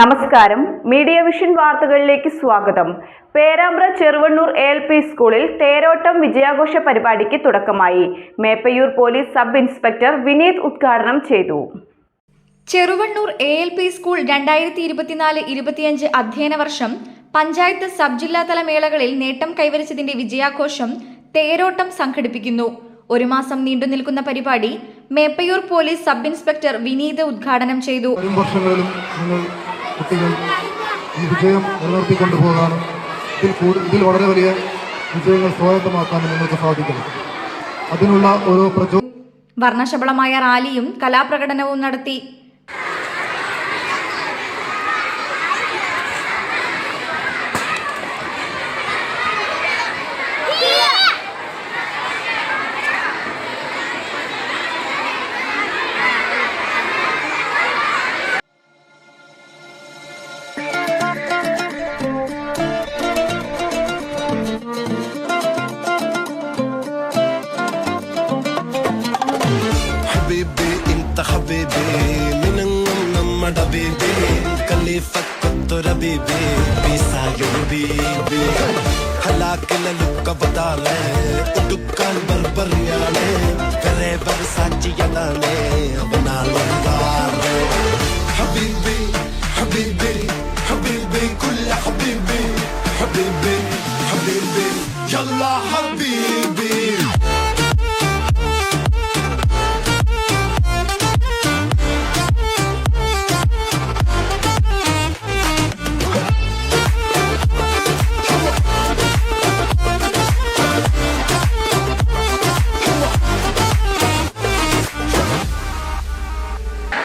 നമസ്കാരം. Media vision വാർത്തകളിലേക്ക് സ്വാഗതം. Perambra Cheruvannur A L P സ്കൂളിൽ തേരോട്ടം വിജയാഘോഷ പരിപാടിക്ക് തുടക്കമായി. Meppayur police sub inspector Vineeth ഉദ്ഘാടനം ചെയ്തു. Cheruvannur A L P school രണ്ടായിരത്തി ഇരുപത്തിനാല് ഇരുപത്തിയഞ്ച് അധ്യയന വർഷം പഞ്ചായത്ത് സബ് ജില്ലാതല മേളകളിൽ നേട്ടം കൈവരിച്ചതിന്റെ വിജയാഘോഷം തേരോട്ടം സംഘടിപ്പിക്കുന്നു. ഒരു മാസം നീണ്ടു നിൽക്കുന്ന പരിപാടി Meppayur police sub inspector Vineeth ഉദ്ഘാടനം ചെയ്തു. കുട്ടികൾ ഈ വിജയം നിലനിർത്തിക്കൊണ്ടു പോകാനും ഇതിൽ കൂടുതൽ ഇതിൽ വളരെ വലിയ വിജയങ്ങൾ സ്വായത്തമാക്കാനും നിങ്ങൾക്ക് സാധിക്കണം അതിനുള്ള ഓരോ പ്രചോ വർണശബളമായ റാലിയും കലാപ്രകടനവും നടത്തി baby, انت baby, minang namma da baby, kalle fakka to ra baby, pisa yo baby, halak na look ka bata le, dukkan bar bar ya le, kare bar sachi ya da.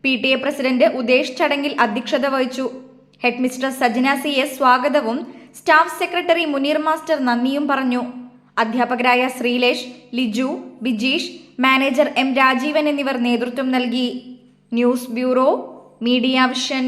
P T A president Udesh ചടങ്ങിൽ അധ്യക്ഷത വഹിച്ചു. Head mister Sajana C S സ്വാഗതവും staff secretary Muneer master നന്ദിയും പറഞ്ഞു. അധ്യാപകരായ Sreelesh Liju Bijeesh manager M Rajeevan എന്നിവർ നേതൃത്വം നൽകി. News bureau media vision.